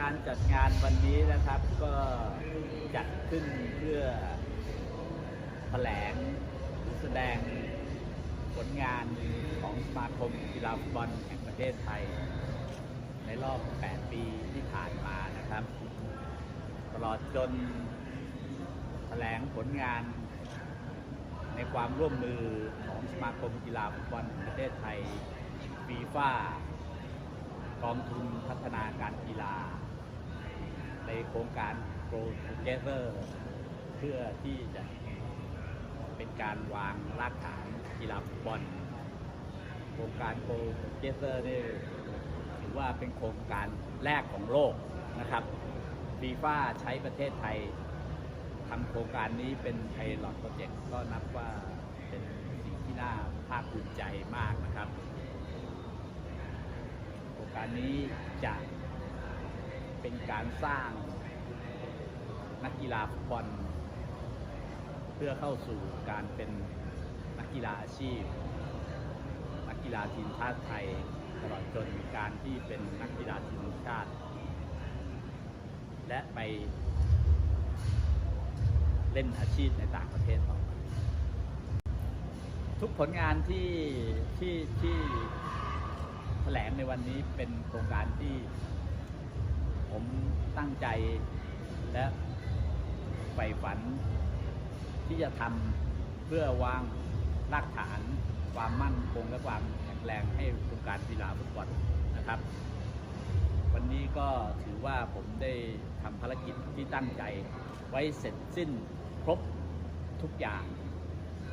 การจัดงานวันนี้นะครับก็จัดขึ้นเพื่อแถลงแสดงผลงานของสมาคมกีฬาฟุตบอลแห่งประเทศไทย ในรอบ 8 ปีที่ผ่านมานะครับ ตลอดจนแถลงผลงานในความร่วมมือของสมาคมกีฬาฟุตบอลแห่งประเทศไทยฟีฟ่ากองทุนพัฒนาการกีฬา ในโครงการ Grow Together เพื่อที่จะเป็นการวางรากฐานกีฬาฟุตบอลโครงการ Grow Together นี่ถือว่าเป็นโครงการแรกของโลกนะครับฟีฟ่าใช้ประเทศไทยทำโครงการนี้เป็นไ i ลอ t โปรเจกต์ก็นับว่าเป็นสิ่งที่น่าภาคภูมิใจมากนะครับ โครงการนี้จะ เป็นการสร้างนักกีฬาฟุตบอลเพื่อเข้าสู่การเป็นนักกีฬาอาชีพ นักกีฬาทีมชาติไทยตลอดจนการที่เป็นนักกีฬาทีมชาติ และไปเล่นอาชีพในต่างประเทศต่อไปทุกผลงานที่ที่ที่แถลงในวันนี้เป็นโครงการที่ ผมตั้งใจและใฝ่ฝัน ที่จะทำเพื่อวางรากฐานความมั่นคงและความแข็งแรงให้วงการกีฬาฟุตบอลนะครับ วันนี้ก็ถือว่าผมได้ทำภารกิจที่ตั้งใจไว้เสร็จสิ้นครบทุกอย่าง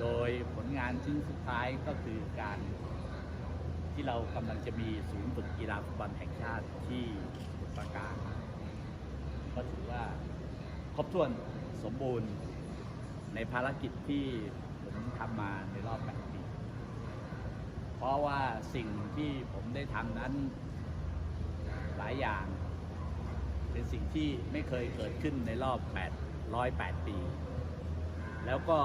โดยผลงานชิ้นสุดท้ายก็คือการที่เรากำลังจะมีศูนย์ฝึกกีฬาฟุตบอลแห่งชาติที่ ปราการก็ถือว่าครบถ้วนสมบูรณ์ในภารกิจที่ผมทำมาในรอบ8ปี เพราะว่าสิ่งที่ผมได้ทำนั้นหลายอย่าง เป็นสิ่งที่ไม่เคยเกิดขึ้นในรอบ 808 ปี แล้วก็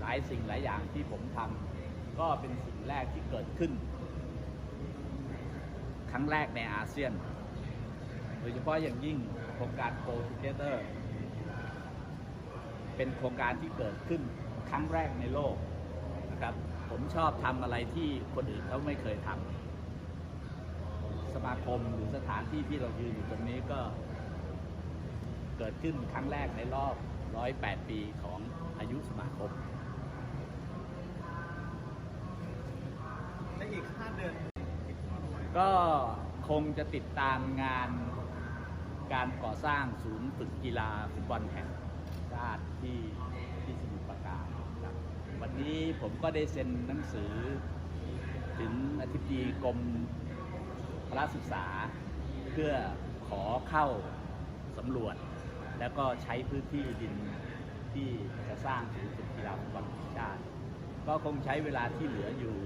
หลายสิ่งหลายอย่างที่ผมทำก็เป็นสิ่งแรกที่เกิดขึ้น ครั้งแรกในอาเซียน โดยเฉพาะอย่างยิ่งโครงการ Go Together เป็นโครงการที่เกิดขึ้นครั้งแรกในโลกนะครับ ผมชอบทำอะไรที่คนอื่นเขาไม่เคยทำสมาคมหรือสถานที่ที่เรายืนอยู่ตรงนี้ก็เกิดขึ้นครั้งแรกในรอบ 108 ปีของอายุสมาคมในอีก5เดือนก็คงจะติดตามงาน การก่อสร้างศูนย์ฝึกกีฬาฟุตบอลแห่งชาติที่ที่สมุทรปราการครับวันนี้ผมก็ได้เซ็นหนังสือ ถึงอธิบดีกรมพละศึกษา เพื่อขอเข้าสำรวจ แล้วก็ใช้พื้นที่ดินที่จะสร้างศูนย์ฝึกกีฬาฟุตบอลแห่งชาติ ก็คงใช้เวลาที่เหลืออยู่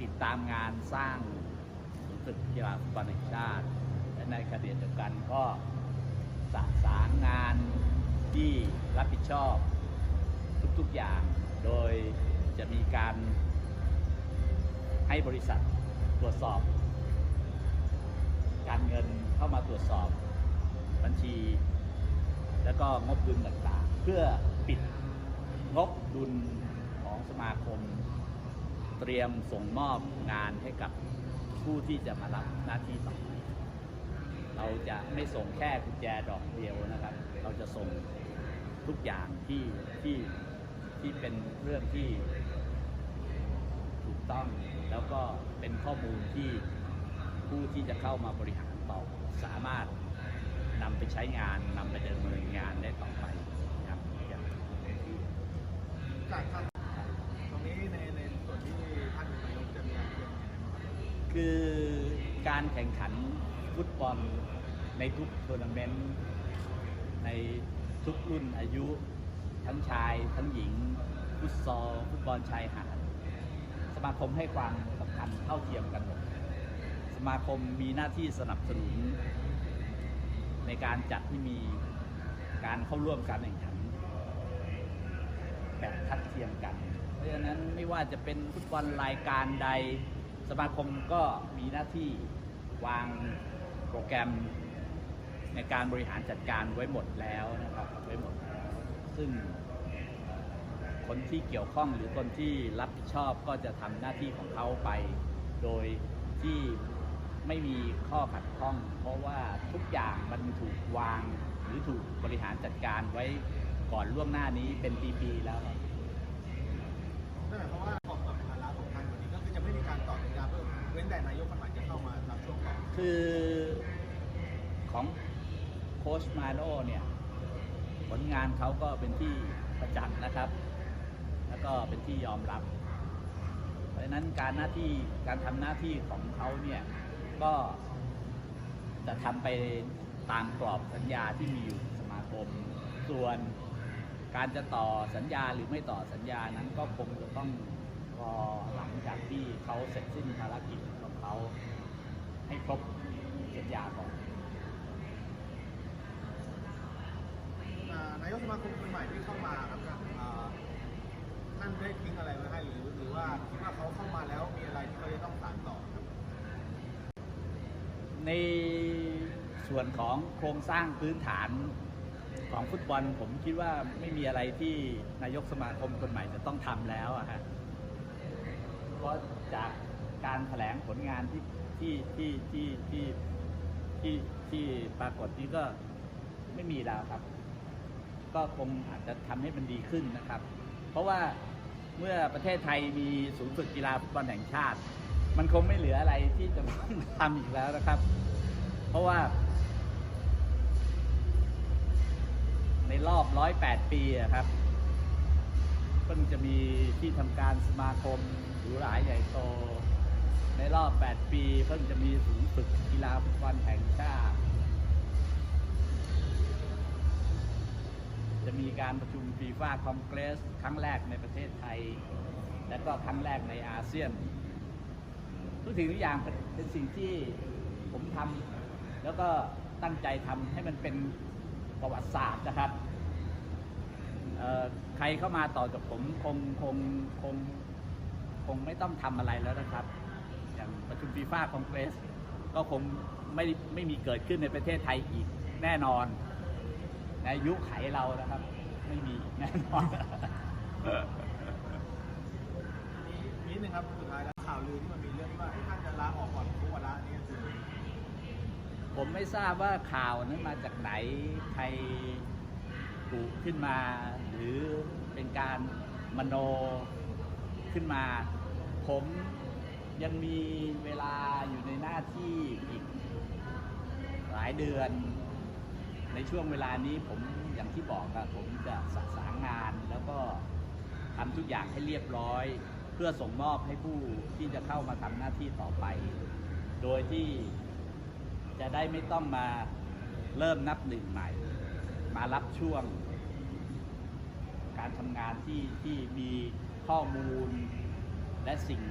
ติดตามงานสร้าง ศึกกีฬาฟุตบอลแห่งชาติ และในขณะเดียวกันก็สะสารงานที่รับผิดชอบทุกๆอย่าง โดยจะมีการให้บริษัทตรวจสอบ การเงินเข้ามาตรวจสอบบัญชี แล้วก็งบดุลต่างๆ เพื่อปิดงบดุลของสมาคม เตรียมส่งมอบงานให้กับ ผู้ที่จะมารับหน้าที่ต่อไปเราจะไม่ส่งแค่กุญแจดอกเดียวนะครับ เราจะส่งทุกอย่างที่ที่ที่เป็นเรื่องที่ถูกต้อง แล้วก็เป็นข้อมูลที่ผู้ที่จะเข้ามาบริหารต่อสามารถนำไปใช้งานนำไปดำเนินงานได้ต่อไปครับ การแข่งขันฟุตบอลในทุกทัวร์นาเมนต์ในทุกรุ่นอายุ ทั้งชาย ทั้งหญิง ฟุตซอลฟุตบอลชายหาดสมาคมให้ความสำคัญเท่าเทียมกันหมดสมาคมมีหน้าที่สนับสนุน ในการจัดที่มีการเข้าร่วมการแข่งขันแบบทัดเทียมกัน เพราะฉะนั้นไม่ว่าจะเป็นฟุตบอลรายการใด สมาคมก็มีหน้าที่ วางโปรแกรมในการบริหารจัดการไว้หมดแล้วนะครับไว้หมดแล้ว ซึ่งเอ่อคนที่เกี่ยวข้องหรือคนที่รับผิดชอบก็จะทำหน้าที่ของเขาไป โดยที่ไม่มีข้อขัดข้อง เพราะว่าทุกอย่างมันถูกวางหรือถูกบริหารจัดการไว้ก่อนล่วงหน้านี้เป็นปีๆแล้วครับนั่นหมายความว่าออกกับภาระของทางวันนี้ก็คือจะไม่มีการต่อสัญญาเพิ่มเว้นแต่นายกคนใหม่ คือของโค้ชมาโน่เนี่ย ผลงานเขาก็เป็นที่ประจักษ์นะครับ แล้วก็เป็นที่ยอมรับ เพราะฉะนั้นการหน้าที่การทำหน้าที่ของเขาเนี่ย ก็จะทำไปตามกรอบสัญญาที่มีอยู่สมาคม ส่วนการจะต่อสัญญาหรือไม่ต่อสัญญานั้นก็คงจะต้องรอหลังจากที่เขาเสร็จสิ้นภารกิจของเขา ให้ครบสัญญาก่อนอ่านายกสมาคมคนใหม่ที่เข้ามาครับอ่าท่านได้ทิ้งอะไรไว้ให้หรือหรือว่าคิดว่าเขาเข้ามาแล้วมีอะไรที่เขาจะต้องสานต่อครับในส่วนของโครงสร้างพื้นฐานของฟุตบอลผมคิดว่าไม่มีอะไรที่นายกสมาคมคนใหม่จะต้องทำแล้วอะฮะเพราะจากการแถลงผลงานที่ ที่ที่ที่ที่ที่ที่ปรากฏนี้ก็ไม่มีแล้วครับ ก็คงอาจจะทำให้มันดีขึ้นนะครับ เพราะว่าเมื่อประเทศไทยมีศูนย์ฝึกกีฬาฟุตบอลแห่งชาติ มันคงไม่เหลืออะไรที่จะทำอีกแล้วนะครับ เพราะว่า ในรอบ108ปีอะครับเพิ่งจะมีที่ทำการสมาคมหรูหราใหญ่โต ในรอบ 8 ปีเพิ่งจะมีศูนย์ฝึกกีฬาฟุตบอลแห่งชาติ จะมีการประชุมฟีฟ่าคอมเกรส ครั้งแรกในประเทศไทย และก็ครั้งแรกในอาเซียน ทุกสิ่งทุกอย่างเป็นสิ่งที่ผมทำแล้วก็ตั้งใจทำให้มันเป็นประวัติศาสตร์นะครับใครเข้ามาต่อจากผมคงคงคงคงไม่ต้องทำอะไรแล้วนะครับ ประชุมฟีฟ่าคองเกรสก็คงไม่ไม่มีเกิดขึ้นในประเทศไทยอีกแน่นอน ในยุคไขเรานะครับ ไม่มีแน่นอนมีนิดนึงครับสุดท้ายแล้วข่าวลือที่มันมีเรื่องที่ว่าท่านจะลาออกก่อนครบวาระนี่คือผมไม่ทราบว่าข่าวนั้นมาจากไหนใครกุขึ้นมา หรือเป็นการมโนขึ้นมา ผม ยังมีเวลาอยู่ในหน้าที่อีกหลายเดือน ในช่วงเวลานี้ผมอย่างที่บอกอะผมจะสะสางงานแล้วก็ทำทุกอย่างให้เรียบร้อย เพื่อส่งมอบให้ผู้ที่จะเข้ามาทำหน้าที่ต่อไป โดยที่จะได้ไม่ต้องมาเริ่มนับหนึ่งใหม่ มารับช่วง การทำงานที่ที่มีข้อมูลและสิ่ง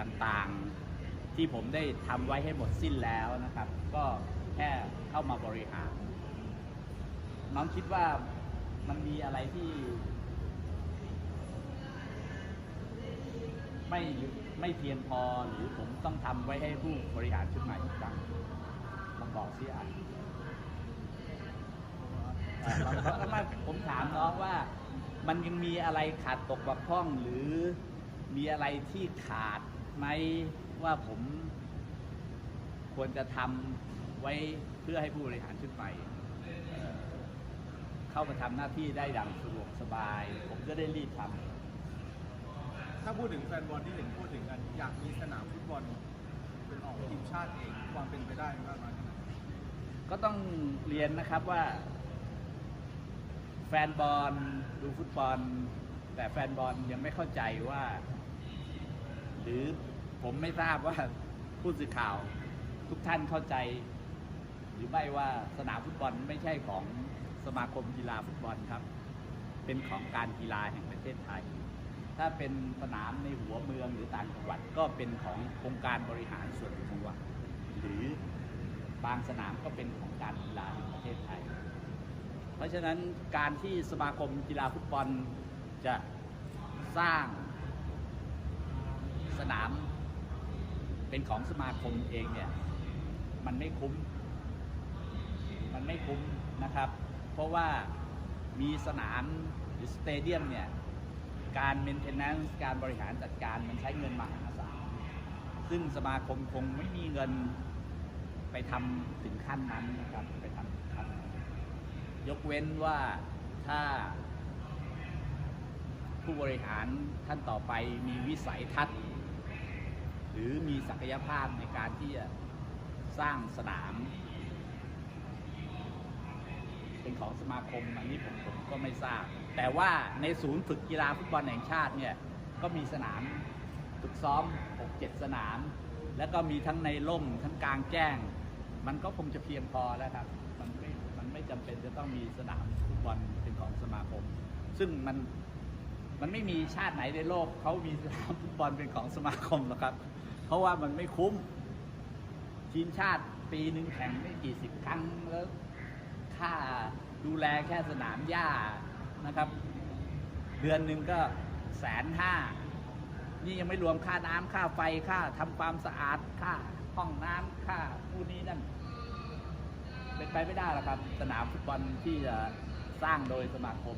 ต่างๆ ที่ผมได้ทำไว้ให้หมดสิ้นแล้วนะครับ ก็แค่เข้ามาบริหาร น้องคิดว่ามันมีอะไรที่ ไม่ไม่เพียงพอหรือผมต้องทำไว้ให้ผู้บริหารชุดใหม่อีกครั้งลองบอกสิอะมาผมถามน้องว่ามันยังมีอะไรขาดตกบกพร่องหรือมีอะไรที่ขาด ไหมว่าผมควรจะทำไว้เพื่อให้ผู้บริหารชุดใหม่เอ่อเข้ามาทำหน้าที่ได้ดังสะดวกสบาย ผมก็ได้รีบทำถ้าพูดถึงแฟนบอลที่เห็นพูดถึงกันอยากมีสนามฟุตบอลเป็นของทีมชาติเองความเป็นไปได้มากน้อยแค่ไหนก็ต้องเรียนนะครับว่า แฟนบอลดูฟุตบอล แต่แฟนบอลยังไม่เข้าใจว่า หรือ ผมไม่ทราบว่าผู้สื่อข่าวทุกท่านเข้าใจ หรือไม่ว่าสนามฟุตบอลไม่ใช่ของสมาคมกีฬาฟุตบอลครับ เป็นของการกีฬาแห่งประเทศไทย ถ้าเป็นสนามในหัวเมืองหรือต่างจังหวัดก็เป็นขององค์การบริหารส่วนจังหวัดหรือบางสนามก็เป็นของการกีฬาแห่งประเทศไทย เพราะฉะนั้นการที่สมาคมกีฬาฟุตบอลจะสร้างสนาม เป็นของสมาคมเองเนี่ยมันไม่คุ้ม มันไม่คุ้มนะครับ เพราะว่ามีสนามหรือสเตเดียมเนี่ยการเมนเทนแนนซ์การบริหารจัดการมันใช้เงินมหาศาลซึ่งสมาคมคงไม่มีเงินไปทำถึงขั้นนั้นนะครับไปทำถึงขั้นยกเว้นว่าถ้าผู้บริหารท่านต่อไปมีวิสัยทัศน์ รือมีศักยภาพในการที่จะสร้างสนาม เป็นของสมาคมอันนี้ผมผมก็ไม่ทราบ แต่ว่าในศูนย์ฝึกกีฬาฟุตบอลแห่งชาติเนี่ยก็มีสนามฝึกซ้อม 6-7 สนาม แล้วก็มีทั้งในร่มทั้งกลางแจ้ง มันก็คงจะเพียงพอแล้วครับ มันไม่มันไม่จำเป็นจะต้องมีสนามฟุตบอลเป็นของสมาคม ซึ่งมันมันไม่มีชาติไหนในโลกเขามีสนามฟุตบอลเป็นของสมาคมหรอกครับ เพราะว่ามันไม่คุ้ม ทีมชาติปีหนึ่งแข่งไม่กี่สิบครั้งแล้ว ค่าดูแลแค่สนามหญ้านะครับ เดือนหนึ่งก็แสนห้านี่ยังไม่รวมค่าน้ำค่าไฟค่าทำความสะอาดค่าห้องน้ำค่าผู้นี้นั่นเป็นไปไม่ได้หรอกครับ สนามฟุตบอลที่จะสร้างโดยสมาคม